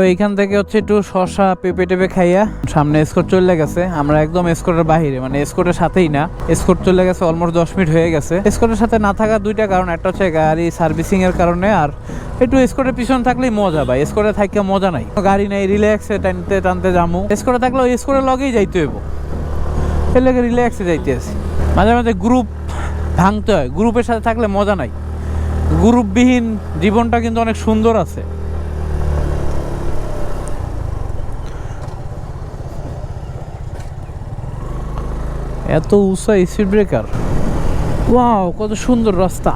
তো এইখান থেকে হচ্ছে একটু শশা পেঁপে টেপে খাইয়া সামনে স্কোর চলে গেছে। আমরা একদম এসকোটের বাহিরে মানে এসকোটের সাথেই না। স্কোর চলে গেছে অলমোস্ট দশ মিনিট হয়ে গেছে। এসকোটের সাথে না থাকার দুইটা কারণ, একটা হচ্ছে গাড়ি সার্ভিসিং এর কারণে আর একটু এসকোটের পিছনে থাকলেই মজা ভাই। স্কোরে থাকলে মজা নাই। গাড়ি নাই রিল্যাক্সে টানতে টানতে যামু। এসকোটে থাকলে ওই এসকোটের লগেই যাইতে হইব। এর লেগে রিল্যাক্সে যাইতে আছে। মাঝে মাঝে গ্রুপ ভাঙতে হয়। গ্রুপের সাথে থাকলে মজা নাই। গ্রুপবিহীন জীবনটা কিন্তু অনেক সুন্দর আছে। এত উঁচা স্পিড ব্রেকার ওয়াও কত সুন্দর রাস্তা।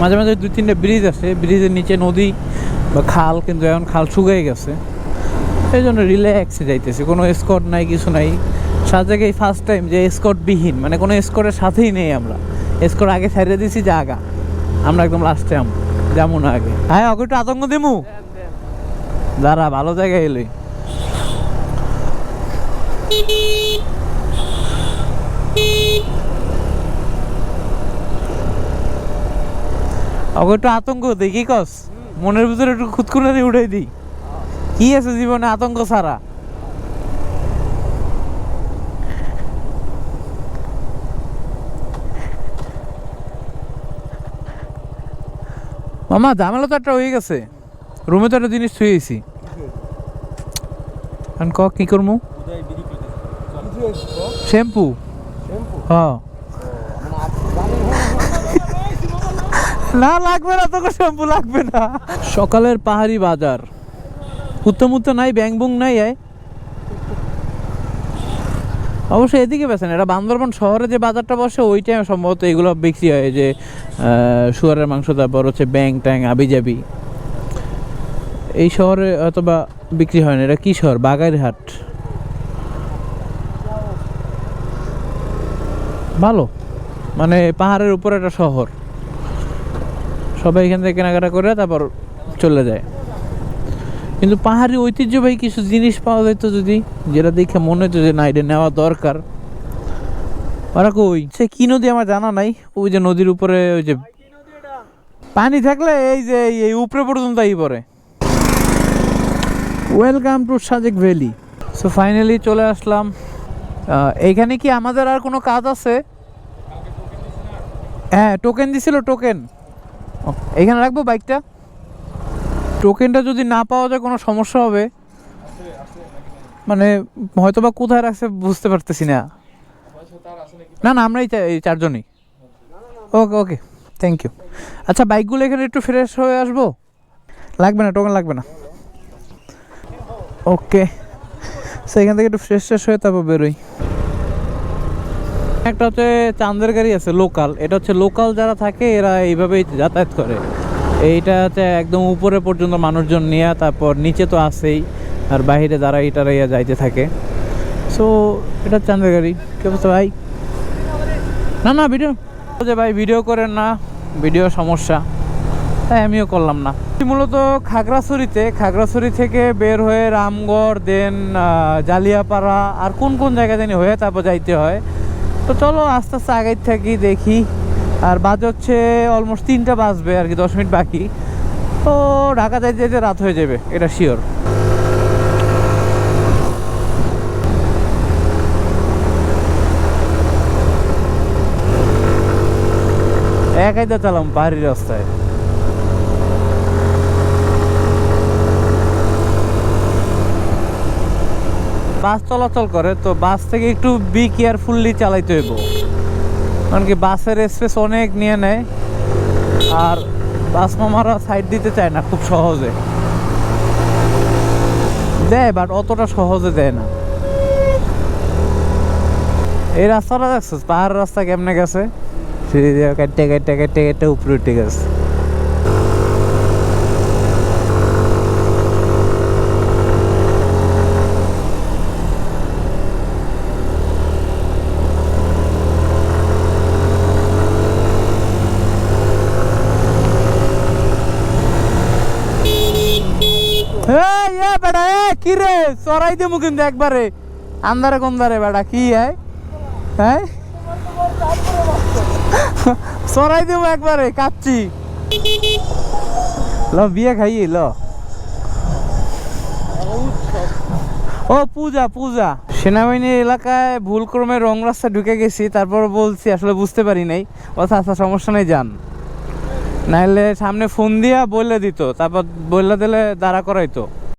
মাঝে মাঝে দুই তিনটা ব্রিজ আছে ব্রিজের নিচে নদী বা খাল কিন্তু এখন খাল শুকিয়ে গেছে। এই জন্য রিল্যাক্সে যাইতেছে কোনো স্কট নাই কিছু নাই। সাত জায়গায় ফার্স্ট টাইম যে স্কট বিহীন মানে কোনো স্কটের সাথেই নেই আমরা। স্কট আগে ছাড়িয়ে দিছি যে আগা আমরা একদম লাস্টে আম যেমন আগে। হ্যাঁ ওকে একটু আতঙ্ক দিমু? দাঁড়া ভালো জায়গায় এলোই ওকে একটু আতঙ্ক দিই, কি কস? মনের ভিতরে একটু খুদকুনে দিয়ে উঠাই দিই। কি আছে জীবনে আতঙ্ক ছাড়া? মামা, ঝামেলা তো একটা হয়ে গেছে। রুমে তো একটা জিনিস থুয়েছি এখন ক, কি করব শ্যাম্পু হ্যাঁ না লাগবে না তোকে শ্যাম্পু লাগবে না। সকালের পাহাড়ি বাজার। উত্তম উত্তম নাই ব্যাং বুং নাই আয় অবশ্যই এদিকে বেছেন এটা বান্দরবান শহরে যে বাজারটা বসে ওইটাই সম্ভবত এগুলো বিক্রি হয় যে শুয়ারের মাংস তারপর হচ্ছে ব্যাং ট্যাং আবি যাবি এই শহরে অথবা বিক্রি হয় না এটা কি শহর? বাগাইরহাট ভালো। মানে পাহাড়ের উপর একটা শহর। সবাই এখান থেকে কেনাকাটা করে তারপর চলে যায়। কিন্তু পাহাড়ি ঐতিহ্যবাহী কিছু জিনিস পাওয়া যেত যদি, যেটা দেখে মনে হতো যে না, এটা নেওয়া দরকার। ওরা কই? সে কি নদী আমার জানা নাই। ওই যে নদীর উপরে ওই যে পানি থাকলে এই যে, এই- উপরে পর্যন্ত এই পরে welcome to Sajek valley so finally চলে আসলাম। এইখানে কি আমাদের আর কোনো কাজ আছে? হ্যাঁ টোকেন দিছিল টোকেন এইখানে রাখব বাইকটা টোকেনটা যদি না পাওয়া যায় কোনো সমস্যা হবে। মানে হয়তো বা কোথায় রাখছে বুঝতে পারতেছি না। না না আমরা এই চারজনই। ওকে ওকে থ্যাংক ইউ আচ্ছা বাইকগুলো এখানে একটু ফ্রেশ হয়ে আসব? লাগবে না টোকেন লাগবে না। ওকে সো এখান থেকে একটু ফ্রেশ ফ্রেশ হয়ে তারপর বেরোই। একটা হচ্ছে চান্দের গাড়ি আছে লোকাল এটা হচ্ছে লোকাল যারা থাকে, এরা এইভাবেই যাতায়াত করে। এইটা হচ্ছে একদম উপরে পর্যন্ত মানুষজন নিয়ে, তারপর নিচে তো আসেই আর বাইরে যারা এটারা ইয়া যাইতে থাকে। সো এটা চান্দের গাড়ি। কে অবস্থা ভাই? না না ভিডিও যে ভাই ভিডিও করেন না ভিডিও সমস্যা। তাই আমিও করলাম না। মূলত খাগড়াছড়িতে, খাগড়াছড়ি থেকে বের হয়ে রামগড় দেন জালিয়াপাড়া, আর কোন কোন জায়গা জানি হয়ে তারপর যাইতে হয়। তো চলো আস্তে আস্তে আগাই থাকি, দেখি। আর বাজে হচ্ছে অলমোস্ট তিনটা বাজবে আর কি, দশ মিনিট বাকি। তো ঢাকা যাইতে যেতে রাত হয়ে যাবে, এটা শিওর একাই তো চালাম পাহাড়ি রাস্তায়। বাস চলাচল করে, তো বাস থেকে একটু বি কেয়ারফুললি চালাইতে হইব। কারণ কি বাসের স্পেস অনেক নিয়ে নেয়, আর বাস মামারা সাইড দিতে চায় না খুব সহজে। দেয় বাট অতটা সহজে দেয় না। এই রাস্তাটা দেখছিস? পাহাড় রাস্তা কেমনে গেছে? দিয়ে কাটতে কাটতে কাটতে উপরে উঠে গেছে এই এ বেটা এ কি রে? চড়াই দেবো কিন্তু একবারে। আন্দারে কোনদারে বেটা, কি আয় হ্যাঁ চড়াই দেবো একবারে কাচ্ছি ল, বিয়ে খাইয়ে ল। ও, পূজা পূজা। সেনাবাহিনী এলাকায় ভুলক্রমে রং রাস্তা ঢুকে গেছি, তারপর বলছি, আসলে বুঝতে পারি নাই। আচ্ছা আচ্ছা সমস্যা নেই, যান। নাহলে সামনে ফোন দিয়া বললে দিত, তারপর বললে দিলে দাঁড়া করাইতো।